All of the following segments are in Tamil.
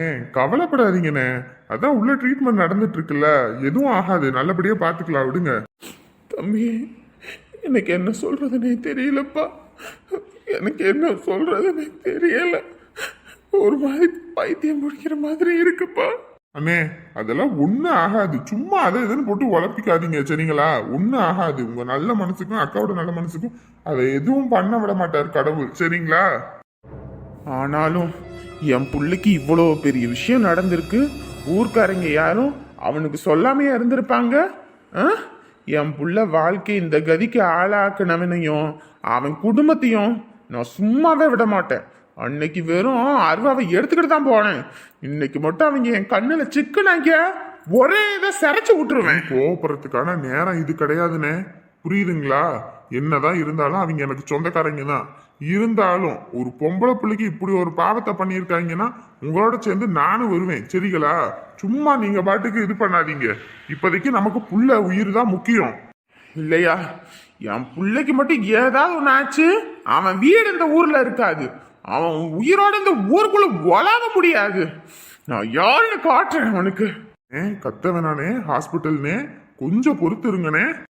ஏ கவலைப்படாதீங்கண்ணே. அதான் உள்ள ட்ரீட்மெண்ட் நடந்துட்டு இருக்குல்ல எதுவும் ஆகாது. நல்லபடியா பாத்துக்கலாம். விடுங்க. தம்பி எனக்கு என்ன சொல்றதுனே தெரியலப்பா. எனக்கு என்ன சொல்றதுனே தெரியல. ஒரு மாதிரி பைத்தியம் முடிக்கிற மாதிரி இருக்குப்பா. அண்ணே அதெல்லாம் ஒன்றும் ஆகாது. சும்மா அதை இதுன்னு போட்டு உழப்பிக்காதீங்க சரிங்களா? ஒன்றும் ஆகாது. உங்க நல்ல மனசுக்கும் அக்காவோட நல்ல மனசுக்கும் அதை எதுவும் பண்ண விட மாட்டார் கடவுள். சரிங்களா? ஆனாலும் என் பிள்ளைக்கு இவ்வளோ பெரிய விஷயம் நடந்திருக்கு. ஊர்க்காரங்க யாரும் அவனுக்கு சொல்லாமையே இருந்திருப்பாங்க? ஆ? என் புள்ள வாழ்க்கை இந்த கதிக்கு ஆளாக்குனவனையும் அவன் குடும்பத்தையும் நான் சும்மாவே விட மாட்டேன். அன்னைக்கு வெறும் அருவாவை எடுத்துக்கிட்டு தான் போனேன். இன்னைக்கு மட்டும் அவங்க என் கண்ணில் சிக்குனாங்க. ஒரே இதை சிரைச்சு விட்டுருவேன். கோவப்படுறதுக்கான நேரம் இது கிடையாதுண்ணே புரியுதுங்களா? என்னதான் இருந்தாலும் அவங்க எனக்கு சொந்தக்காரங்க தான். இருந்தாலும் ஒரு பொம்பளை பிள்ளைக்கு இப்படி ஒரு பாவத்தை பண்ணியிருக்காங்கன்னா உங்களோட சேர்ந்து நானும் வருவேன். சரிங்களா? சும்மா நீங்க பாட்டுக்கு இது பண்ணாதீங்க. இப்போதைக்கு நமக்கு புள்ள உயிர் தான் முக்கியம். இல்லையா? என் பிள்ளைக்கு மட்டும் ஏதாவது ஒன்று ஆச்சு? அவன் வீடு இந்த ஊர்ல இருக்காது. அவன் உயிரோட இந்த ஊருக்குள்ள வளாக முடியாது. நான் யாருன்னு காட்டுறேன் அவனுக்கு. ஏ கத்தவனானே ஹாஸ்பிட்டல்னே கொஞ்சம் பொறுத்து இருங்கண்ணே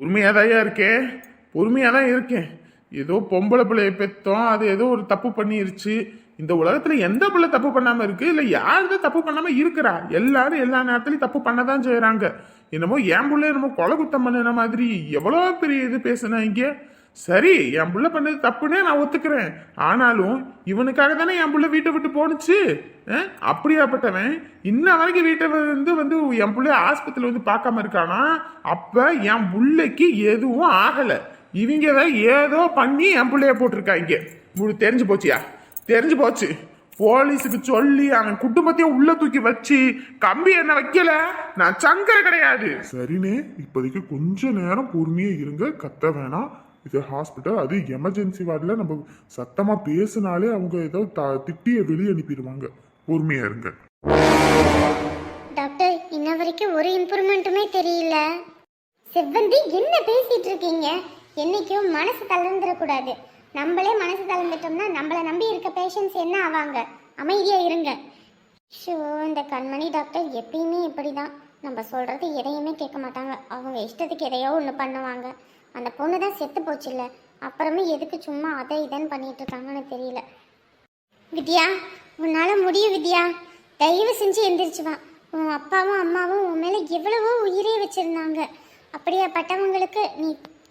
பொறுமையாதாயா இருக்கேன் பொறுமையாக தான் இருக்கேன். ஏதோ பொம்பளை பிள்ளைய பெத்தோம் அது ஏதோ ஒரு தப்பு பண்ணிருச்சு. இந்த உலகத்துல எந்த பிள்ளை தப்பு பண்ணாம இருக்கு? இல்ல யாருமே தப்பு பண்ணாம இருக்கிறா? எல்லாரும் எல்லா நேரத்துலயும் தப்பு பண்ணதான் செய்யறாங்க என்னமோ என் பிள்ளை என்னமோ கொலை குத்தம் பண்ணின மாதிரி எவ்வளோ பெரிய இது பேசுனாங்க சரி என் பிள்ளை பண்ணது தப்புன்னே நான் ஒத்துக்கிறேன். ஆனாலும் இவனுக்காக தானே என் பிள்ளை வீட்டை விட்டு போணுச்சு? அப்படியாப்பட்டவன் இன்ன வரைக்கும் வீட்டை வந்து வந்து என் பிள்ளை ஆஸ்பத்திரியில் வந்து பார்க்காம இருக்கானா? அப்போ என் பிள்ளைக்கு எதுவும் ஆகலை. இவங்க தான் ஏதோ பண்ணி என் புள்ளைய போட்டிருக்காங்க உங்களுக்கு தெரிஞ்சு போச்சியா? தெரிஞ்சு போச்சு. போலீஸுக்கு சொல்லி அவன் குடும்பத்தையும் உள்ள தூக்கி வச்சு கம்பி என்ன வைக்கல? நான் சங்கர கிடையாது. சரிண்ணே இப்போதைக்கு கொஞ்ச நேரம் பொறுமையா இருங்க. கத்த வேணாம். இது ஹாஸ்பிட்டல் அது எமர்ஜென்சி வார்டில் நம்ம சத்தமா பேசினாலே அவங்க ஏதோ த- திட்டிய வெளியே அனுப்பிடுவாங்க. பொறுமையா இருங்க. டாக்டர் இன்ன வரைக்கும் ஒரு இம்ப்ரூவ்மெண்ட்டுமே தெரியல. செவ்வந்தி என்ன பேசிட்டு இருக்கீங்க? என்றைக்கும் மனசு தளர்ந்துடக்கூடாது. நம்மளே மனசு தளர்ந்துட்டோம்னா நம்மளை நம்பி இருக்க பேஷண்ட்ஸ் என்ன ஆவாங்க? அமைதியாக இருங்க. ஷோ இந்த கண்மணி டாக்டர் எப்பயுமே இப்படி தான் நம்ம சொல்கிறது எதையுமே கேட்க மாட்டாங்க. அவங்க இஷ்டத்துக்கு எதையோ ஒன்று பண்ணுவாங்க. அந்த பொண்ணு தான் செத்து போச்சுல்ல. அப்புறமே எதுக்கு சும்மா அதை இதன்னு பண்ணிட்டு இருக்காங்கன்னு தெரியல. வித்யா உன்னால் முடியும் வித்யா. தயவு செஞ்சு எந்திரிச்சுவான் உன் அப்பாவும் அம்மாவும் உன் மேலே எவ்வளவோ உயிரே வச்சுருந்தாங்க. அப்படியாப்பட்டவங்களுக்கு நீ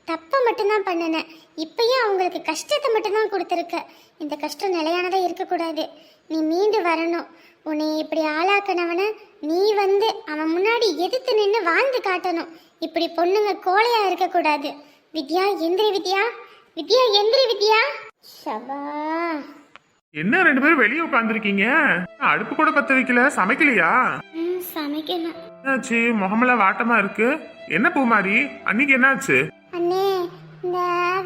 தப்பை மட்டும்தான் பண்ணுன. இப்பயும் அவங்களுக்கு கஷ்டத்தை மட்டும்தான் கொடுத்துருக்க. இந்த கஷ்டம் நிலையானதா இருக்கக்கூடாது. நீ மீண்டு வரணும். உன்னை இப்படி ஆளாக்குனவன நீ வந்து அவன் முன்னாடி எதிர்த்து நின்று வாழ்ந்து காட்டணும். இப்படி பொண்ணுங்க கோழையா இருக்கக்கூடாது. வித்யா எந்திரி வித்யா. வித்யா எந்திரி வித்யா. ஷபா. என்ன ரெண்டு பேரும் வெளியே உட்காந்துருக்கீங்க அடுப்பு கூட பத்த வைக்கல. சமைக்கலையா? சமைக்கணும் என்னாச்சு? முகமெல்லாம் வாட்டமா இருக்கு. என்ன பூமாரி? அன்னைக்கு என்னாச்சு? அண்ணே இந்த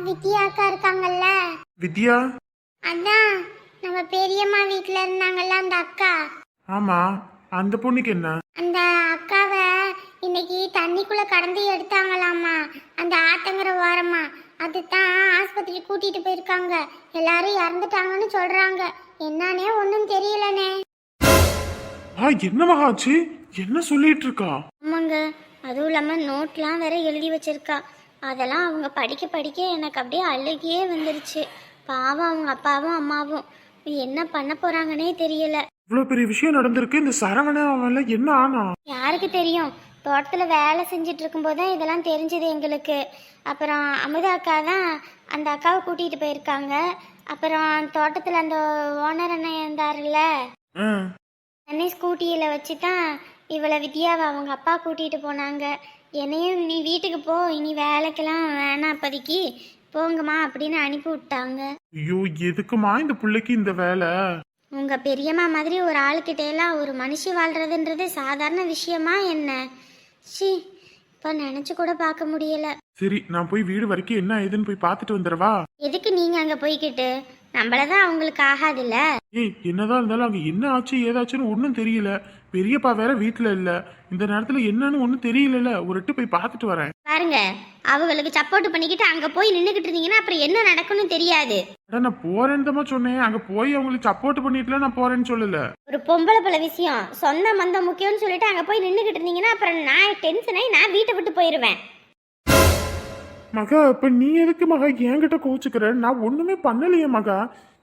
வித்யா அக்கா இருக்காங்கல்ல? வித்யா? அதான் நம்ம பெரியம்மா வீட்ல இருந்தாங்கல்ல அந்த அக்கா? ஆமா அந்த பொண்ணுக்கு என்ன? அந்த அக்காவை இன்னைக்கு தண்ணிக்குள்ள கடந்து எடுத்தாங்களாமா அந்த ஆத்தங்கர ஓரமா அதுதான் ஆஸ்பத்திரி கூட்டிட்டு போயிருக்காங்க. எல்லாரும் இறந்துட்டாங்கன்னு சொல்றாங்க. என்னன்னே ஒன்றும் தெரியலனே ஆ என்ன மகாச்சு என்ன சொல்லிட்டு இருக்கா? ஆமாங்க அதுவும் இல்லாமல் நோட்லாம் வேற எழுதி வச்சிருக்கா. அதெல்லாம் அவங்க படிக்க படிக்க எனக்கு அப்படியே அழுகியே வந்துருச்சு. பாவம் அவங்க அப்பாவும் அம்மாவும். என்ன பண்ண போறாங்கன்னே தெரியல. இவ்வளவு பெரிய விஷயம் நடந்திருக்கு. இந்த சரவணன் என்ன ஆனா? யாருக்கு தெரியும்? தோட்டத்தில் வேலை செஞ்சுட்டு இருக்கும்போது தான் இதெல்லாம் தெரிஞ்சது எங்களுக்கு. அப்புறம் அமுதா அக்கா தான் அந்த அக்காவை கூட்டிகிட்டு போயிருக்காங்க. அப்புறம் தோட்டத்தில் அந்த ஓனர் அண்ணன் இருந்தாருல்ல. அண்ணே ஸ்கூட்டியில் வச்சு தான் இவளை வித்யாவை அவங்க அப்பா கூட்டிகிட்டு போனாங்க. என்னையும் நீ வீட்டுக்கு போ இனி வேலைக்கெல்லாம் வேணாம் அப்போதைக்கு போங்கம்மா அப்படின்னு அனுப்பி விட்டாங்க. ஐயோ எதுக்குமா இந்த பிள்ளைக்கு இந்த வேலை? உங்கள் பெரியம்மா மாதிரி ஒரு ஆளுக்கிட்ட எல்லாம் ஒரு மனுஷி வாழ்றதுன்றது சாதாரண விஷயமா என்ன? ஷி இப்போ நினச்சி கூட பார்க்க முடியல. சரி நான் போய் வீடு வரைக்கும் என்ன ஏதுன்னு போய் பார்த்துட்டு வந்துடவா? எதுக்கு நீங்கள் அங்கே போய்க்கிட்டு? நம்மள தான் அவங்களுக்கு ஆகாதுல்ல. ஏய் என்னதான் இருந்தாலும் அங்க என்ன ஆச்சு ஏதாச்சுன்னு ஒன்றும் தெரியல. பெரியப்பா வேற வீட்டுல இல்ல. இந்த நேரத்துல என்னன்னு ஒண்ணும் தெரியலல. ஒரு எட்டு போய் பார்த்துட்டு வரேன். பாருங்க அவங்களுக்கு சப்போர்ட் பண்ணிக்கிட்டு அங்க போய் நின்றுகிட்டு இருந்தீங்கன்னா அப்புறம் என்ன நடக்கும்னு தெரியாது. அட நான் போறேன்னு சொன்னேன். அங்க போய் அவங்களுக்கு சப்போர்ட் பண்ணிட்டுல நான் போறேன்னு சொல்லல. ஒரு பொம்பளை பிள்ளை விஷயம். சொந்த மந்தம் முக்கியம்னு சொல்லிட்டு அங்க போய் நின்றுகிட்டு இருந்தீங்கன்னா அப்புறம் நான் டென்ஷன் ஆகி நான் வீட்டை விட்டு போயிருவேன். மகா இப்ப நீ எதுக்கு மகா என்கிட்ட கோச்சுக்கிற? நான் ஒண்ணுமே பண்ணலையே மகா.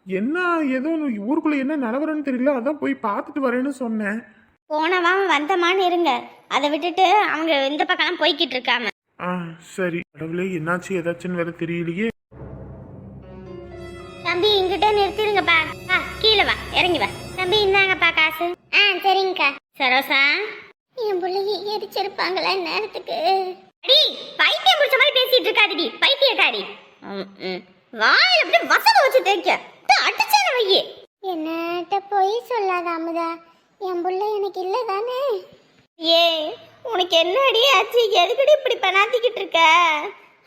என்ன ஏதோ ஊருக்குள்ள என்ன நிலவரன்னு தெரியல. அதான் போய் பார்த்துட்டு வரேன்னு சொன்னேன். போனவான் வந்தமான்னு இருங்க. அதை விட்டுட்டு அவங்க இந்த பக்கம்லாம் போய்கிட்டு இருக்காம. ஆ சரி. கடவுளே என்னாச்சு? ஏதாச்சுன்னு வேற தெரியலையே. தம்பி இங்கிட்ட நிறுத்திடுங்கப்பா ஆ கீழே வா. இறங்கி வா. தம்பி இந்தாங்கப்பா காசு. ஆ சரிங்கக்கா. சரோசா? என் பிள்ளைய எரிச்சிருப்பாங்களா நேரத்துக்கு. அடி பைத்தியம் பிடிச்ச மாதிரி பேசிட்டு இருக்காதடி. பைத்தியக்காரி. ம், ம். வாயில அப்படியே வசனம் வச்சு தேய்க்க. அடிச்சான வையே. என்னட்ட போய் சொல்லாத அமுதா. என் புள்ள எனக்கு இல்ல தானே? ஏ உனக்கு என்ன அடி ஆச்சு? எதுக்கடி இப்படி பண்ணாத்திக்கிட்டு இருக்க?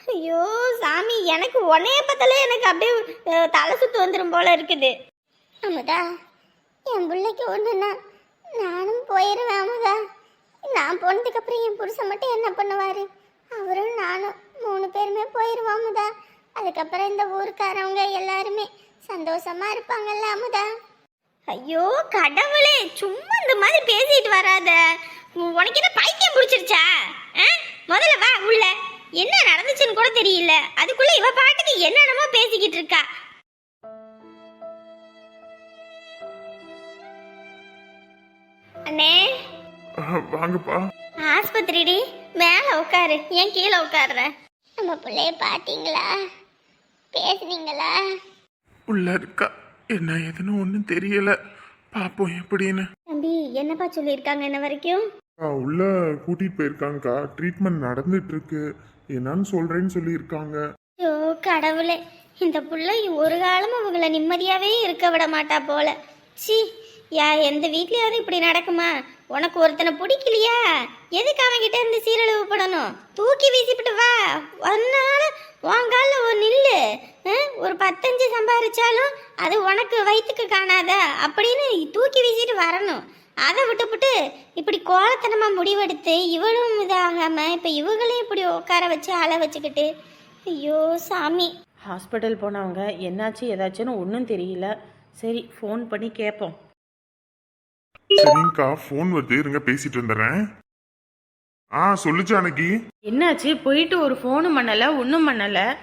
ஐயோ சாமி எனக்கு உன்னைய பார்த்தாலே எனக்கு அப்படியே அஹ், தலை சுத்து வந்துடும் போல இருக்குது. அமுதா என் பிள்ளைக்கு ஒன்றுனா நானும் போயிடுவேன் அமுதா. நான் போனதுக்கு அப்புறம் என் புருஷன் மட்டும் என்ன பண்ணுவாரு? அவரும் நானும் மூணு பேருமே போயிடுவோம் அமுதா. அதுக்கப்புறம் இந்த ஊருக்காரவங்க எல்லாருமே சந்தோஷமா இருப்பாங்கல்ல அமுதா? ஐயோ கடவுளே சும்மா இந்த மாதிரி பேசிட்டு வராத. உனக்கு என்ன பைத்தியம் பிடிச்சிருச்சா? முதல்ல வா உள்ள. என்ன நடந்துச்சுன்னு கூட தெரியல. அதுக்குள்ள இவ பாட்டுக்கு என்னென்னமோ பேசிக்கிட்டு இருக்கா. அண்ணே. வாங்கப்பா. ஆஸ்பத்திரிடி மேல உட்காரு ஏன் கீழே உட்கார்ற நம்ம பிள்ளைய பாத்தீங்களா? பேசுனீங்களா? உள்ள இருக்கா. என்ன ஏதுன்னு ஒன்றும் தெரியல. பாப்போம் எப்படின்னு. தம்பி என்னப்பா சொல்லியிருக்காங்க என்ன வரைக்கும்? உள்ள கூட்டிட்டு போயிருக்காங்கக்கா. ட்ரீட்மெண்ட் நடந்துட்டு இருக்கு என்னன்னு சொல்றேன்னு சொல்லியிருக்காங்க. ஐயோ கடவுளே. இந்த புள்ள ஒரு காலமும் அவங்கள நிம்மதியாவே இருக்க விட மாட்டா போல. சி யா எந்த வீட்லயாவது இப்படி நடக்குமா? உனக்கு ஒருத்தனை பிடிக்கலையா? எதுக்கு அவன்கிட்ட இருந்து சீரழிவு படணும்? தூக்கி வீசிவிட்டு வா. ஒன்னால உன் காலில் ஒரு நில்லு? ஒரு பத்தஞ்சு சம்பாரிச்சாலும் அது உனக்கு வயிற்றுக்கு காணாத அப்படின்னு தூக்கி வீசிட்டு வரணும். அதை விட்டுப்புட்டு இப்படி கோலத்தனமா முடிவெடுத்து இவளும் இதாகாம இப்போ இவங்களையும் இப்படி உட்கார வச்சு அழ வச்சுக்கிட்டு ஐயோ சாமி. ஹாஸ்பிட்டல் போனவங்க என்னாச்சு ஏதாச்சுன்னு ஒன்றும் தெரியல. சரி ஃபோன் பண்ணி கேட்போம் சரிங்கக்கா ஃபோன் வருது. இருங்க பேசிட்டு வந்துடுறேன். ஆ சொல்லு ஜானகி என்னாச்சு? போயிட்டு ஒரு ஃபோனும் பண்ணலை ஒன்றும் பண்ணலை.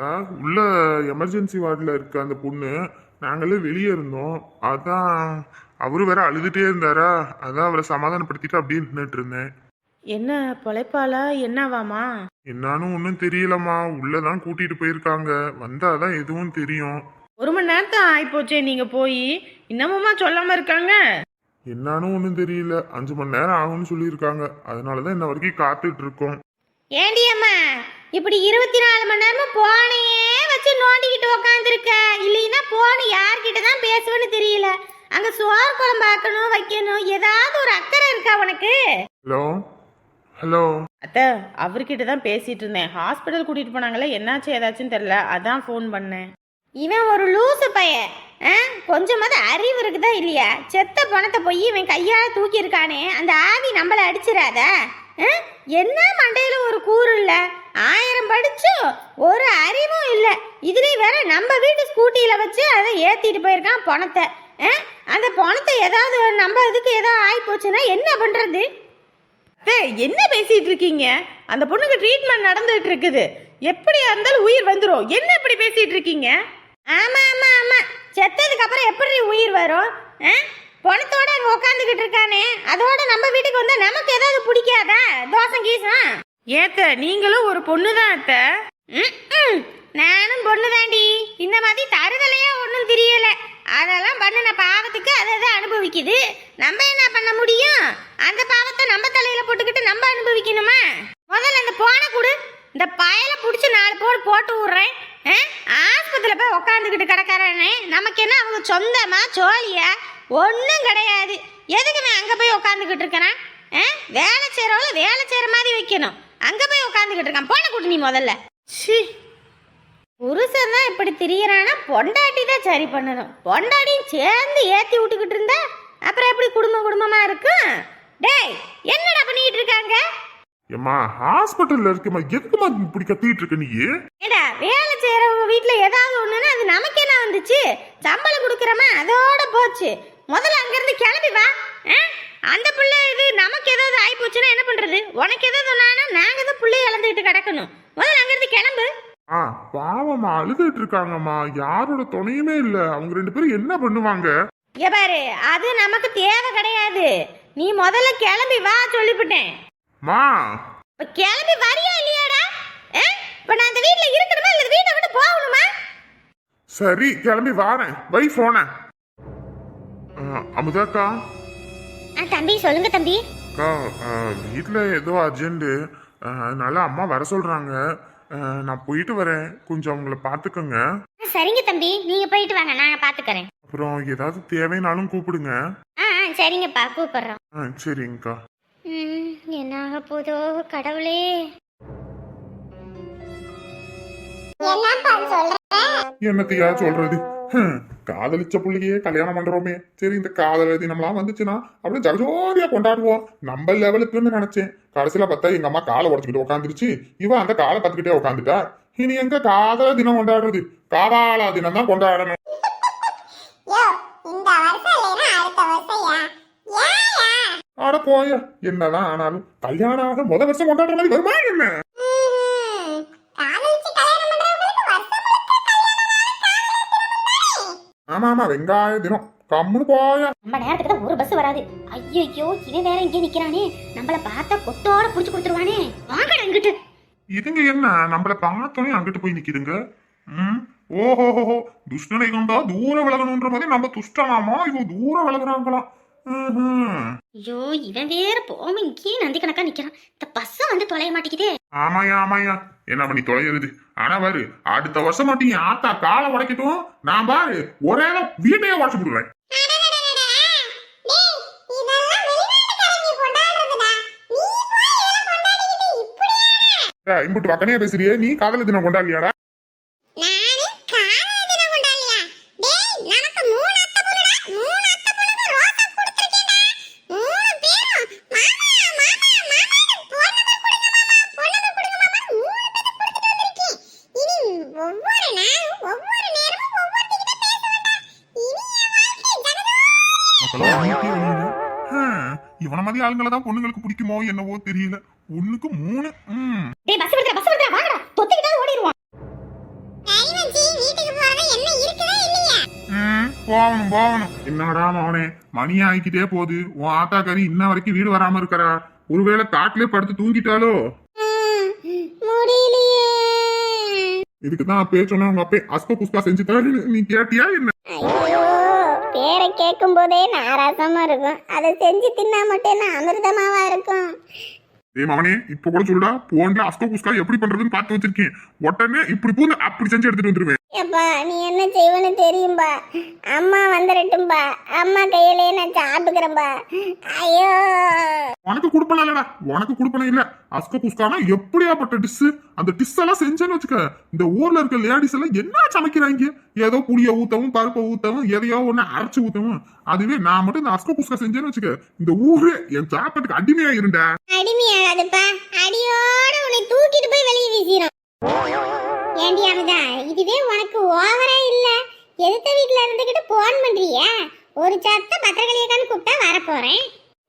ஆ, உள்ள எமர்ஜென்சி வார்டில் இருக்க அந்த பொண்ணு நாங்களே வெளியே இருந்தோம். அதான் அவரு வேற அழுதுட்டே இருந்தாரா? அதான் அவரை சமாதானப்படுத்திட்டு அப்படியே நின்றுட்டு இருந்தேன். என்ன பொழைப்பாளா? என்னவாமா என்னான்னு ஒன்றும் தெரியலம்மா. உள்ளதான் கூட்டிட்டு போயிருக்காங்க. வந்தாதான் எதுவும் தெரியும். ஒரு மணி நேரத்தான் ஆயிப்போச்சே நீங்கள் போய். இன்னமுமா சொல்லாமல் இருக்காங்க? என்னான்னு ஒன்றும் தெரியல. அஞ்சு மணி நேரம் ஆகும்னு சொல்லியிருக்காங்க. அதனாலதான் இன்ன வரைக்கும் காத்துட்டு இருக்கோம் ஏண்டி அம்மா இப்படி இருபத்தி நாலு மணி நேரமும் போனையே வச்சு நோண்டிக்கிட்டு உக்காந்துருக்க? இல்லைன்னா போன யார்கிட்ட தான் பேசுவேன்னு தெரியல. அங்க சோறு குழம்பு ஆக்கணும் வைக்கணும் ஏதாவது ஒரு அக்கறை இருக்கா உனக்கு? ஹலோ? ஹலோ? அத்தை அவர்கிட்ட தான் பேசிட்டு இருந்தேன். ஹாஸ்பிட்டல் கூட்டிகிட்டு போனாங்களே என்னாச்சு ஏதாச்சுன்னு தெரில அதான் ஃபோன் பண்ணேன். இவன் ஒரு லூசு பையன். ஆ? கொஞ்சமாவது அறிவு இருக்குதா இல்லையா? செத்த பணத்தை போய் இவன் கையால் தூக்கியிருக்கானே. அந்த ஆவி நம்மளை அடிச்சிடாத? ஆ? என்ன மண்டையில் ஒரு கூறு இல்லை? ஆயிரம் படிச்சும் ஒரு அறிவும் இல்லை. இதுலேயும் வேற நம்ம வீட்டு ஸ்கூட்டியில் வச்சு அதை ஏற்றிட்டு போயிருக்கான் பணத்தை. ஆ? அந்த பணத்தை ஏதாவது நம்ம இதுக்கு ஏதாவது ஆகி போச்சுன்னா என்ன பண்ணுறது என்ன பேசிட்டு இருக்கீங்க? அந்த பொண்ணுக்கு ட்ரீட்மெண்ட் நடந்துட்டு இருக்குது. எப்படியா இருந்தாலும் உயிர் வந்துடும் என்ன இப்படி பேசிட்டு இருக்கீங்க? ஆமா ஆமா ஆமா. செத்ததுக்கு அப்புறம் எப்படி உயிர் வரும்? ஆ? பணத்தோட அங்க உட்காந்துக்கிட்டு இருக்கானே. அதோட நம்ம வீட்டுக்கு வந்தா நமக்கு ஏதாவது பிடிக்காதா? தோசம் கீசம் ஏத்த நீங்களும் ஒரு பொண்ணு தான் அத்தை. நானும் பொண்ணு தாண்டி இந்த மாதிரி தருதலையே ஒன்றும் தெரியல. அதெல்லாம் பண்ணின பாவத்துக்கு அதை அதை அனுபவிக்குது. நம்ம என்ன பண்ண முடியும்? அந்த பாவத்தை நம்ம தலையில போட்டுக்கிட்டு நம்ம அனுபவிக்கணுமா? முதல்ல அந்த போனை கொடு. இந்த பயலை பிடிச்சி நாலு போடு போட்டு விட்றேன் ஆ? போய் உக்காந்துக்கிட்டு கிடக்கறானே. நமக்கு என்ன அவங்க சொந்தமா சோழியா? ஒன்றும் கிடையாது. எதுக்கு நான் அங்கே போய் உக்காந்துக்கிட்டு இருக்கிறான்? ஆ? வேலை செய்கிறவள வேலை செய்கிற மாதிரி வைக்கணும். அங்கே போய் உக்காந்துக்கிட்டு இருக்கான். போன கூட்டு நீ முதல்ல. ஷி புருஷன் தான் இப்படி திரியறானா பொண்டாட்டி தான் சரி பண்ணணும். பொண்டாட்டியும் சேர்ந்து ஏற்றி விட்டுக்கிட்டு இருந்தா அப்புறம் எப்படி குடும்ப குடும்பமாக இருக்கும்? டேய் என்னடா பண்ணிக்கிட்டு இருக்காங்க? ஏம்மா ஹாஸ்பிட்டல்ல இருக்கேம்மா. எதுக்குமா இப்படி கத்திட்டு இருக்க நீ? ஏடா வேலை செய்யறவங்க வீட்ல ஏதாவது ஒண்ணுன்னா அது நமக்கு என்ன வந்துச்சு? சம்பளம் கொடுக்குறோமா? அதோட போச்சு. முதல்ல அங்கிருந்து கிளம்பி வா? அந்த பிள்ளை இது நமக்கு ஏதாவது ஆகி போச்சுன்னா என்ன பண்றது? உனக்கு ஏதாவது ஒன்னா நாங்க தான் பிள்ளைய இழந்துக்கிட்டு கிடக்கணும். முதல்ல அங்கிருந்து கிளம்பு. ஆ பாவம்மா அழுதுட்டு இருக்காங்கம்மா. யாரோட துணையுமே இல்ல. அவங்க ரெண்டு பேரும் என்ன பண்ணுவாங்க? இங்க பாரு அது நமக்கு தேவை கிடையாது. நீ முதல்ல கிளம்பி வா சொல்லிவிட்டேன். மா கிளம்பி வரியா இல்லையாடா? இப்ப நான் அந்த வீட்ல இருக்கணுமா இல்ல வீட்டை விட்டு போகணுமா? சரி கிளம்பி வாரேன். வை போன. அமுதாக்கா ஆ தம்பி சொல்லுங்க தம்பி. அக்கா வீட்டில் ஏதோ அர்ஜென்ட்டு. அதனால அம்மா வர சொல்கிறாங்க நான் போயிட்டு வரேன். கொஞ்சம் அவங்கள பார்த்துக்கோங்க சரிங்க தம்பி. நீங்க போயிட்டு வாங்க. நான் பாத்துக்கறேன். அப்புறம் ஏதாவது தேவைனாலும் கூப்பிடுங்க. ஆ, சரிங்கப்பா. கூப்பிடுறோம். ஆ சரிங்கக்கா. ம், என்ன ஆக போதோ கடவுளே என்னத்தையா சொல்றது? ஹம், காதலிச்ச புள்ளையே கல்யாணம் பண்றோமே. சரி இந்த காதல் தினம்லாம் வந்துச்சுன்னா அப்படியே ஜகஜோதியா கொண்டாடுவோம். நம்ம லெவலுக்குன்னு நினைச்சேன். கடைசியில பார்த்தா எங்க அம்மா காலை உடச்சுக்கிட்டு உட்காந்துருச்சு இவன் அந்த காலை பார்த்துக்கிட்டே உட்காந்துட்டா இனி எங்க காதல தினம் கொண்டாடுறது? காவாலா தினம் தான் கொண்டாடணும் யோ இந்த வருஷம் இல்லைன்னா அடுத்த வருஷம்யா ஏயா அட போய? என்னதான் ஆனாலும் கல்யாணம் ஆக முத வருஷம் கொண்டாடுற மாதிரி வருமா என்ன? ஆமா ஆமா வெங்காய தினம். கம்முன்னு போயா. நம்ம நேரத்துக்கு ஒரு பஸ் வராது. ஐயோ இவன் வேற இங்கே நிக்கிறானே. நம்மள பார்த்தா கொத்தோட புடிச்சு கொடுத்துருவானே. வாங்கடா இங்கிட்டு. இதுங்க என்ன? நம்மள பார்த்தோன்னே அங்கிட்டு போய் நிக்குதுங்க. ம்? ஓஹோஹோ துஷ்டனை கொண்டா தூர விலகணுன்ற மாதிரி நம்ம துஷ்டனாமா இவன் தூர விலகுறாங்களாம். ஐயோ இவன் வேற போகாம. இங்கேயே நந்தி கணக்கா நிக்கிறான். இந்த பஸ் வந்து தொலைய மாட்டேங்குதே. ஆமாயா ஆமாயா என்ன பண்ணி தொலைகிறது ஆனா பாரு அடுத்த வருஷம் மட்டும் என் ஆத்தா காலை உடைக்கட்டும். நான் பாரு ஒரே வீட்டையே உடச்சு விடுவேன் இம்புட்டு பக்கனே பேசுறியே நீ காதல தினம் கொண்டாடலையாடா இவன மாதிரி ஆளுங்களை தான் பொண்ணுங்களுக்கு பிடிக்குமோ என்னவோ தெரியல. ஒண்ணுக்கு மூணு ம். டேய் பஸ் வருதா பஸ் வருதா வாங்கடா தொத்திக்கிட்டா ஓடிடுவான். ஐவஞ்சி வீட்டுக்கு போறது என்ன இருக்குதா இல்லையா? ம், போகணும் போகணும். என்னடா மவனே மணி ஆகிக்கிட்டே போகுது. உன் ஆத்தா கறி இன்ன வரைக்கும் வீடு வராம இருக்கறா. ஒருவேளை காட்டிலே படுத்து தூங்கிட்டாலோ இதுக்கு தான் அப்பே சொன்ன உங்க அப்பே அஸ்க புஸ்கா செஞ்சு தரேன்னு நீ கேட்டியா என்ன? பேரை கேட்கும் போதே நாராசமா இருக்கும். அதை செஞ்சு தின்னா மட்டும் என்ன அமிர்தமாவா இருக்கும்? ஏய் மவனே இப்ப கூட சொல்லுடா போன்ல அஸ்கோ புஸ்கா எப்படி பண்றதுன்னு பார்த்து வச்சிருக்கேன். உடனே இப்படி பூந்து அப்படி செஞ்சு எடுத்துட்டு வந்துருவேன். எப்பா நீ என்ன செய்வனு தெரியும்பா. அம்மா வந்துடட்டும்பா அம்மா கையிலே நான் சாப்பிட்டுக்கிறேன்பா. ஐயோ. உனக்கு கொடுப்பன இல்லடா? உனக்கு கொடுப்பன இல்ல? அஸ்க புஸ்கானா? எப்படியாப்பட்ட டிஷ் அந்த டிஷ் எல்லாம் செஞ்சேன்னு வச்சுக்க. இந்த ஊர்ல இருக்க லேடிஸ் எல்லாம் என்ன சமைக்கிறாங்க? ஏதோ புளிய ஊத்தவும் பருப்பை ஊத்தவும் எதையோ ஒண்ணு அரைச்சு ஊத்தவும். அதுவே நான் மட்டும் இந்த அஸ்க புஸ்கா செஞ்சேன்னு வச்சுக்க. இந்த ஊரே என் சாப்பாட்டுக்கு அடிமையா இருண்டா. அடிமையாகாதுப்பா. அடியோட உன்னை தூக்கிட்டு போய் வெளியே வீசிடும் ஏண்டி அமுதா இதுவே உனக்கு ஓவரா இல்ல? எதுத்த வீட்ல இருந்துகிட்டு போன் பண்றியா? ஒரு சத்த பத்திரக்கலியக்கான்னு கூப்பிட்டா வரப்போறேன்.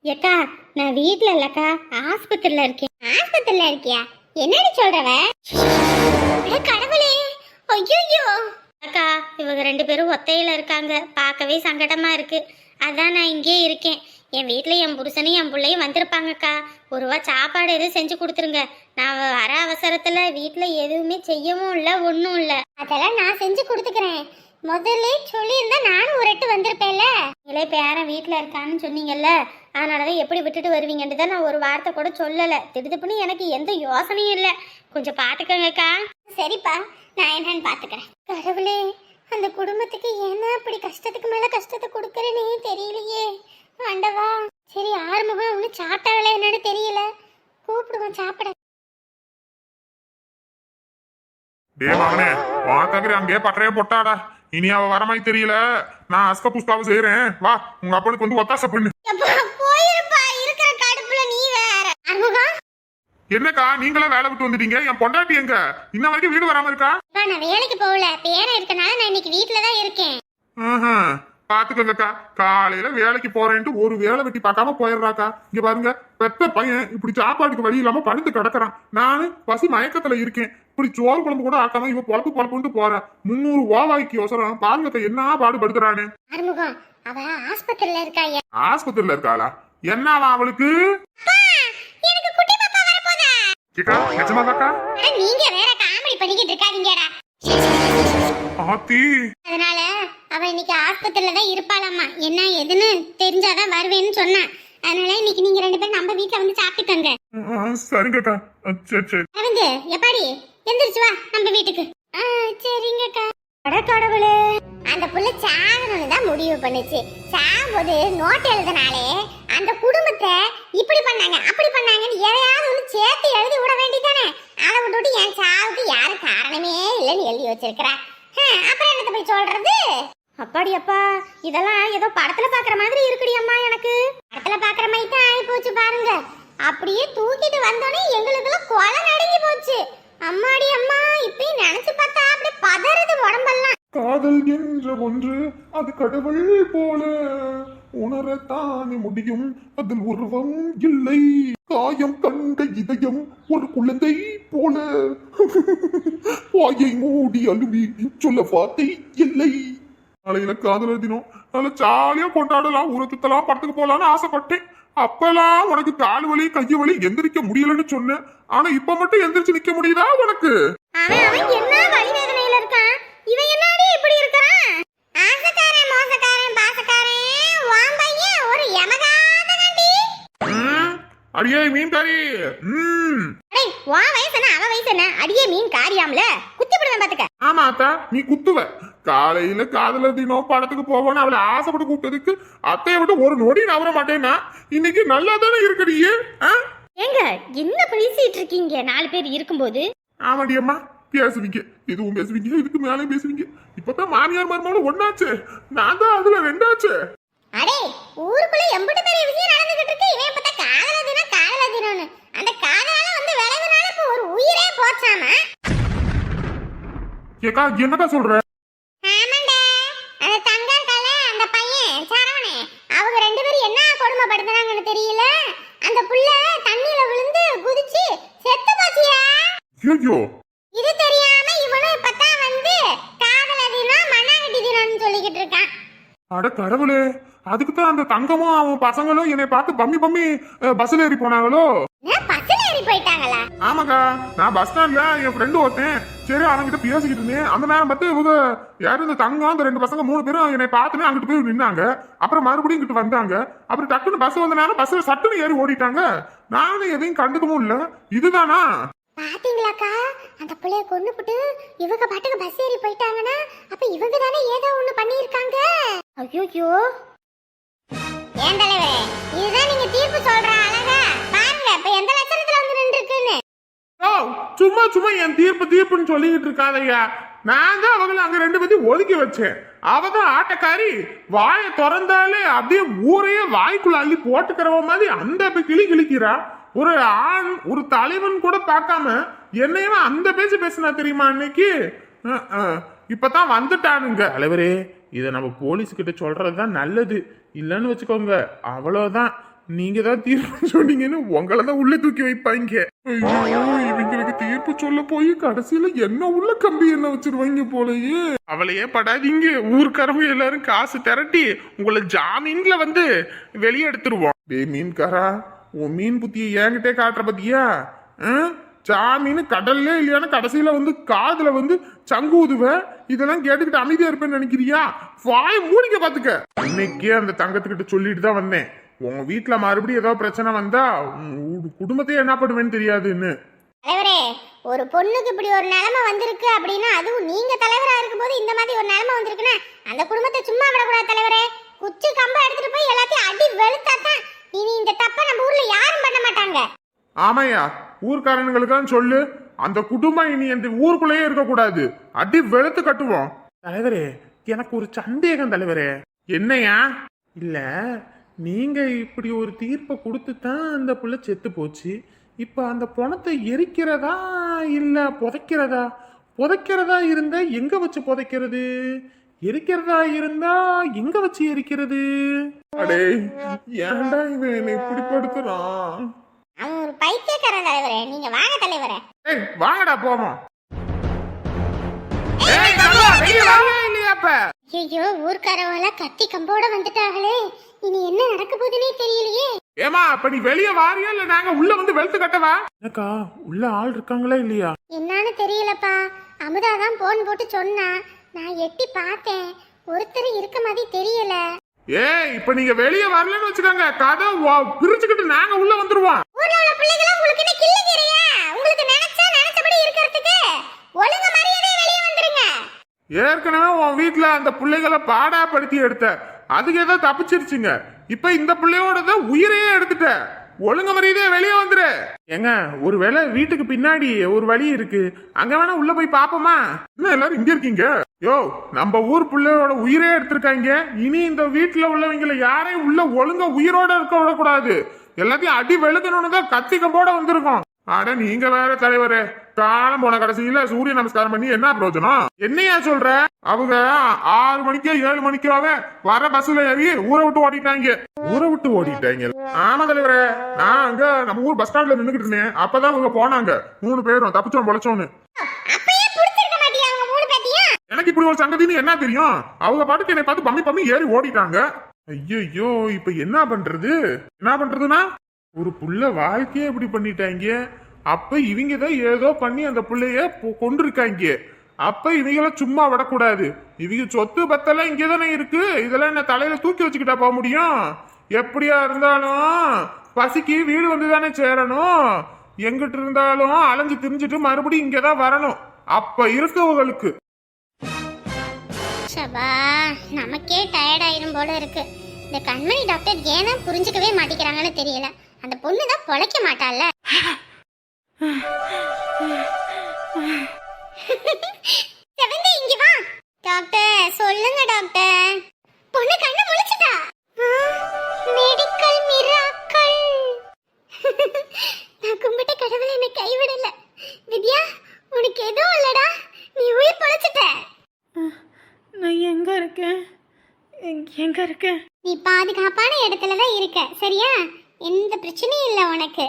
ஏக்கா நான் வீட்ல இல்லக்கா ஆஸ்பத்திரியில இருக்கேன். ஆஸ்பத்திரியில இருக்கியா? என்னடி சொல்றவ? கடவுளே ஐயோ அக்கா இவங்க ரெண்டு பேரும் ஒத்தையில இருக்காங்க. பார்க்கவே சங்கடமா இருக்கு. அதான் நான் இங்கே இருக்கேன். என் வீட்டில் என் புருஷனும் என் பிள்ளையும் வந்திருப்பாங்கக்கா. ஒரு ரூபா சாப்பாடு எதுவும் செஞ்சு கொடுத்துருங்க. நான் வர அவசரத்தில் வீட்டில் எதுவுமே செய்யவும் இல்லை ஒன்றும் இல்லை. அதெல்லாம் நான் செஞ்சு கொடுத்துக்கிறேன். முதல்ல சொல்லியிருந்தா நானும் ஒரு எட்டு வந்திருப்பேன்ல. இப்போ பேரன் வீட்டில் இருக்கான்னு சொன்னீங்கல்ல. அதனால தான் எப்படி விட்டுட்டு வருவீங்கன்ட்டு தான் நான் ஒரு வார்த்தை கூட சொல்லலை. திடுதுப்புன்னு எனக்கு எந்த யோசனையும் இல்லை. கொஞ்சம் பார்த்துக்கங்கக்கா சரிப்பா நான் என்னன்னு பார்த்துக்கிறேன் கடவுளே அந்த குடும்பத்துக்கு என்ன அப்படி கஷ்டத்துக்கு மேல கஷ்டத்தை கொடுக்குறேனே தெரியலையே. ஆண்டவா சரி ஆறுமுகம் ஒன்றும் சாப்பிட்டாங்களே என்னன்னு தெரியல. கூப்பிடுவோம் சாப்பிட. டே மகனே வாக்ககிரி அங்கே பட்டறைய போட்டாடா. இனி அவ வர மாதிரி தெரியல. நான் அஸ்க புஷ்பாவை செய்யறேன் வா உங்க அப்பனுக்கு வந்து ஒத்தாசை பண்ணு. எப்பா போயிருப்பா இருக்கிற கடுப்புல நீ வேற. அருமுகம் என்னக்கா நீங்களா வேலை விட்டு வந்துட்டீங்க? என் பொண்டாட்டி எங்க? இன்ன வரைக்கும் வீடு வராம இருக்கா? நான் வேலைக்கு போகல. பேர இருக்கனால நான் இன்னைக்கு வீட்ல தான் இருக்கேன். ஆஹா. பாத்துக்கோங்கக்கா காலையில வேலைக்கு போறேன்ட்டு ஒரு வேலை வெட்டி பார்க்காம போயிடுறாக்கா. இங்க பாருங்க பெத்த பையன் இப்படி சாப்பாட்டுக்கு வழி இல்லாம படுத்து கிடக்குறான். நானு பசி மயக்கத்துல இருக்கேன். இப்படி சோறு குழம்பு கூட ஆக்காம இவ பொழப்பு பொழப்புன்ட்டு போறேன் முந்நூறு ஓவாய்க்கு அவசரம் பாருங்க என்ன பாடுபடுத்துறானு. அவ ஆஸ்பத்திரியில இருக்காயா ஆஸ்பத்திரியில இருக்காளா? என்னவா அவளுக்கு? நீங்க வேற காமெடி பண்ணிக்கிட்டு இருக்காதீங்கடா. ஆத்தி. அதனால அவ இன்னைக்கு ஆஸ்பத்திரியில தான் இருப்பாளாம்மா. என்ன எதுன்னு தெரிஞ்சாதான் வருவேன்னு சொன்னேன் அதனால இன்னைக்கு நீங்க ரெண்டு பேரும் நம்ம வீட்ல வந்து சாப்பிட்டுக்கோங்க சரிங்கக்கா சரி சரி அரவிந்த் எப்பாடி? எந்திரிச்சு வா நம்ம வீட்டுக்கு. சரிங்கக்கா அட கடவுளே. அந்த புள்ள சாகணும்னு தான் முடிவு பண்ணுச்சு. சாகும்போது நோட் எழுதினாலே அந்த குடும்பத்தை இப்படி பண்ணாங்க அப்படி பண்ணாங்கன்னு எதையாவது ஒன்று சேர்த்து எழுதி விட வேண்டியதானே அதை விட்டுட்டு என் சாவுக்கு யாரும் காரணமே இல்லைன்னு எழுதி வச்சிருக்கிறா. அப்புறம் என்னத்த போய் சொல்றது? அப்பாடி அப்பா இதெல்லாம் ஏதோ படத்துல பாக்குற மாதிரி இருக்குடி அம்மா எனக்கு. படத்துல பாக்குற மாதிரி தான் ஆகி போச்சு பாருங்க. அப்படியே தூக்கிட்டு வந்தோடனே எங்களுக்குலாம் கொலை நடுங்கி போச்சு. அம்மாடி அம்மா இப்பயும் நினைச்சு பார்த்தா அப்படியே பதறது உடம்பெல்லாம். காதல் என்ற ஒன்று அது கடவுள் போல. உணரத்தானே முடியும் அதில் உருவம் இல்லை. காயம் கண்ட இதயம் ஒரு குழந்தை போல. வாயை மூடி அழுவி சொல்ல வார்த்தை இல்லை. நாளையில காதலர் தினம். நல்ல ஜாலியா கொண்டாடலாம். ஊரை சுத்தலாம் படத்துக்கு போலாம்னு ஆசைப்பட்டேன். அப்பெல்லாம் உனக்கு கால் வலி கை வலி எந்திரிக்க முடியலன்னு சொன்னேன். ஆனா இப்ப மட்டும் எந்திரிச்சு நிக்க முடியுதா உனக்கு? அடியே மீன் கறி ம் அடே உன் வயசு என்ன அவன் வயசு என்ன? அடியே மீன் காரியாம்ல. குத்தி விடுவேன் பாத்துக்க. ஆமா அத்தா நீ குத்துவ. காலையில காதலர் தினம் படத்துக்கு போவோன்னு அவளை ஆசைப்பட்டு கூப்பிட்டதுக்கு அத்தையை விட்டு ஒரு நொடி நவர மாட்டேன்னா இன்னைக்கு நல்லா தானே இருக்கடியே? ஏங்க என்ன பேசிட்டு இருக்கீங்க? நாலு பேர் இருக்கும்போது? ஆமாடி அம்மா பேசுவீங்க. இதுவும் பேசுவீங்க? இதுக்கு மேலே பேசுவீங்க. இப்பதான் மாமியார் மருமகளும் ஒண்ணாச்சு. நான் தான் அதுல ரெண்டாச்சு. அடே ஊருக்குள்ள எம்பிட்டு பெரிய விஷயம் நடந்துகிட்டு இருக்கு. இவன் பார்த்தா காதல தினம் காதல தினம்னு. அந்த காதலால வந்து விளைவுனால இப்ப ஒரு உயிரே போச்சாம? ஏக்கா என்னக்கா சொல்ற? அந்த தங்க இருக்கால அந்த பையன் சரவணே அவங்க ரெண்டு பேரும் என்ன கொடுமைப்படுத்துனாங்கன்னு தெரியல? அந்த புள்ள தண்ணியில விழுந்து குதிச்சு செத்து போச்சியா? ஐயோ இது தெரியாம இவனும் இப்பதான் வந்து காதல தினம் மண்ணாங்கட்டி தினம்னு சொல்லிக்கிட்டு இருக்கான். அட கடவுளே அதுக்கு தான் அந்த தங்கமும் அவன் பசங்களும் என்னை பார்த்து பம்மி பம்மி பஸ்ல ஏறி போனாங்களோ? ஏறி போயிட்டாங்களா? ஆமாக்கா நான் பஸ் ஸ்டாண்ட்ல என் ஃப்ரெண்டு ஒருத்தன் சரி அவன்கிட்ட பேசிக்கிட்டு இருந்தேன். அந்த நேரம் பார்த்து இவங்க யாரும் இந்த தங்கம்? அந்த ரெண்டு பசங்க மூணு பேரும் என்னை பார்த்துன்னு அங்கிட்டு போய் நின்னாங்க. அப்புறம் மறுபடியும் இங்கிட்டு வந்தாங்க. அப்புறம் டக்குன்னு பஸ் வந்த நேரம் பஸ்ல சட்டுன்னு ஏறி ஓடிட்டாங்க. நானும் எதையும் கண்டுக்கவும் இல்ல. இதுதானா? பாத்தீங்களாக்கா? அந்த பிள்ளைய கொண்டு போட்டு இவங்க பாட்டுக்கு பஸ் ஏறி போயிட்டாங்கன்னா அப்ப இவங்க தானே ஏதோ ஒண்ணு பண்ணியிருக்காங்க? ஐயோயோ. ஏன் தலைவரே இதுதான் நீங்க தீர்ப்பு சொல்ற அழகா. இப்ப எந்த லட்சணத்துல வந்து நின்று இருக்குன்னு ஓ சும்மா சும்மா என் தீர்ப்பு தீர்ப்புன்னு சொல்லிக்கிட்டு இருக்காதையா நான் தான் அவங்கள அங்க ரெண்டு பேத்தையும் ஒதுக்கி வச்சேன். அவ தான் ஆட்டக்காரி. வாயை திறந்தாலே அப்படியே ஊரையே வாய்க்குள்ள அள்ளி போட்டுக்கிறவ மாதிரி அந்த போய் கிளி கிழிக்கிறா. ஒரு ஆண் ஒரு தலைவன் கூட பார்க்காம என்னையும் அந்த பேச்சு பேசினா தெரியுமா அன்னைக்கு? இப்பதான் வந்துட்டானுங்க. தலைவரே இதை நம்ம போலீஸ் கிட்ட சொல்றதுதான் நல்லது. இல்லைன்னு வச்சுக்கோங்க. அவ்வளோதான் நீங்க தான் தீர்ப்பு சொன்னீங்கன்னு உங்களை தான் உள்ள தூக்கி வைப்பாங்க. ஐயோ இவங்களுக்கு தீர்ப்பு சொல்ல போய் கடைசியில என்ன உள்ள கம்பி என்ன வச்சிருவாங்க போலயே. அவளையே படாதீங்க. ஊர்க்காரங்க எல்லாரும் காசு திரட்டி உங்களை ஜாமீன்ல வந்து வெளியே எடுத்துருவோம். டேய் மீன்காரா உன் மீன் புத்தியை என்கிட்டே காட்டுற பத்தியா? ஆ? ஜாமீன் கடல்ல இல்லையானா கடைசியில வந்து காதுல வந்து சங்கு ஊதுவ? இதெல்லாம் கேட்டுக்கிட்டு அமைதியா இருப்பேன்னு நினைக்கிறியா? வாய மூடிக்க பாத்துக்க. இன்னைக்கே அந்த தங்கத்துக்கிட்ட சொல்லிட்டு தான் வந்தேன். உங்க வீட்டுல மறுபடியும் ஏதோ பிரச்சனை வந்தா குடும்பத்தையே என்ன பண்ணுவேன்னு தெரியாதுன்னு. தலைவரே ஒரு பொண்ணுக்கு இப்படி ஒரு நிலைமை வந்திருக்கு அப்படின்னா அதுவும் நீங்க தலைவரா இருக்கும்போது இந்த மாதிரி ஒரு நிலைமை வந்திருக்குன்னா அந்த குடும்பத்தை சும்மா விடக்கூடாது தலைவரே. குச்சி கம்ப எடுத்துட்டு போய் எல்லாத்தையும் அடி வெளுத்தாதான் இனி இந்த தப்பை நம்ம ஊர்ல யாரும் பண்ண மாட்டாங்க. ஆமையா ஊர்க்காரனுங்களுக்கான்னு சொல்லு. அந்த குடும்பம் இனி அந்த ஊருக்குள்ளேயே இருக்கக்கூடாது. அடி வெளுத்து கட்டுவோம். தலைவரே எனக்கு ஒரு சந்தேகம் தலைவரே. என்னையா? இல்ல நீங்க இப்படி ஒரு தீர்ப்பை கொடுத்து தான் அந்த புள்ள செத்து போச்சு. இப்ப அந்த பணத்தை எரிக்கிறதா இல்ல புதைக்கிறதா? புதைக்கிறதா இருந்தா எங்க வச்சு புதைக்கிறது? எரிக்கிறதா இருந்தா எங்க வச்சு எரிக்கிறது? அடே ஏன்டா இவன் என்னை இப்படி படுத்துறான்? அவன் ஒரு பைத்தியக்காரன் தலைவரே. நீங்க வாங்க தலைவரே. ஏய் வாங்கடா போவோம் அப்ப ஐயோ ஊர்க்காரவங்கள கத்தி கம்போட வந்துட்டாங்களே. இனி என்ன நடக்க போகுதுன்னே தெரியலையே. ஏமா அப்ப நீ வெளிய வாரியா இல்ல நாங்க உள்ள வந்து வெளுத்து கட்டவா? எனக்கா உள்ள ஆள் இருக்காங்களா இல்லையா? என்னன்னு தெரியலப்பா. அமுதா தான் போன் போட்டு சொன்னா. நான் எட்டி பார்த்தேன். ஒருத்தர் இருக்க மாதிரி தெரியல. ஏய் இப்ப நீங்க வெளிய வரலன்னு வச்சுக்கோங்க. கதை வா- பிரிச்சுக்கிட்டு நாங்க உள்ள வந்துருவோம். ஊர்ல உள்ள பிள்ளைகளா உங்களுக்கு என்ன கிள்ளுகிறியா உங்களுக்கு நினைச்சா நினைச்சபடி இருக்கிறதுக்கு ஒழுங்கு மரியாதை வெளியே வந்துருங்க ஏற்கனவே உன் வீட்டில் அந்த பிள்ளைகளை பாடாப்படுத்தி எடுத்த. அதுக்கு ஏதோ தப்பிச்சிருச்சுங்க. இப்ப இந்த பிள்ளையோட உயிரையே எடுத்துட்ட. ஒழுங்கு மரியாதையே வெளியே வந்துரு. ஏங்க ஒருவேளை வீட்டுக்கு பின்னாடி ஒரு வழி இருக்கு. அங்க வேணா உள்ள போய் பாப்போமா? என்ன எல்லாரும் இங்க இருக்கீங்க? யோ நம்ம ஊர் பிள்ளையோட உயிரே எடுத்திருக்காங்க. இனி இந்த வீட்டுல உள்ளவங்கள யாரையும் உள்ள ஒழுங்கா உயிரோட இருக்க விடக்கூடாது. எல்லாத்தையும் அடி வெளுக்கணும்னு தான் கத்தி கம்போட வந்திருக்கோம். அட நீங்க வேற தலைவரே. காலம் போன கடைசியில சூரிய நமஸ்காரம் பண்ணி என்ன பிரயோஜனம்? என்னையா சொல்ற? அவங்க ஆறு மணிக்கோ ஏழு மணிக்கோவே வர பஸ்ல ஏறி ஊரை விட்டு ஓடிட்டாங்க. ஊரை விட்டு ஓடிட்டாங்க. ஆமா தலைவரே நான் அங்க நம்ம ஊர் பஸ் ஸ்டாண்ட்ல நின்னுகிட்டு இருந்தேன். அப்பதான் அவங்க போனாங்க. மூணு பேரும் தப்பிச்சோம் பொழைச்சோன்னு எனக்கு இப்படி ஒரு சங்கதின்னு என்ன தெரியும்? அவங்க பாட்டுக்கு என்னை பார்த்து பம்மி பம்மி ஏறி ஓடிட்டாங்க. ஐயோ இப்ப என்ன பண்றது? என்ன பண்றதுன்னா? ஒரு புள்ள வாழ்க்கையே இப்படி பண்ணிட்டாங்க. அப்ப இவங்க தான் ஏதோ பண்ணி அந்த புள்ளைய கொன்றிருக்காங்க அப்ப இவங்கள சும்மா விடக்கூடாது. இவங்க சொத்து பத்தெல்லாம் இங்கே தானே இருக்கு. இதெல்லாம் என்ன தலையில தூக்கி வச்சுக்கிட்டா போக முடியும்? எப்படியா இருந்தாலும் பசிக்கு வீடு வந்து தானே சேரணும்? எங்கிட்டு இருந்தாலும் அலைஞ்சு திரிஞ்சிட்டு மறுபடியும் இங்கே தான் வரணும். அப்ப இருக்கவங்களுக்கு. சபா நமக்கே டயர்ட் ஆயிரும் போல இருக்கு. இந்த கண்மணி டாக்டர் ஏன்னா புரிஞ்சுக்கவே மாட்டேங்கிறாங்கன்னு தெரியல. அந்த பொண்ணு தான் பொழைக்க மாட்டாள்ல. செவந்தி இங்க வா. டாக்டர் சொல்லுங்க டாக்டர். பொண்ணு கண்ணு முழிச்சிட்டா? மெடிக்கல் மிராக்கள் நான் கும்பிட்ட கடவுளை என்னை கைவிடல. வித்யா உனக்கு எதுவும் இல்லடா. நீ உயிர் பொழைச்சிட்ட. நான் எங்க இருக்கேன்? எங்க இருக்கேன்? நீ பாதுகாப்பான இடத்துல தான் இருக்க சரியா? எந்த பிரச்சனையும் இல்லை உனக்கு.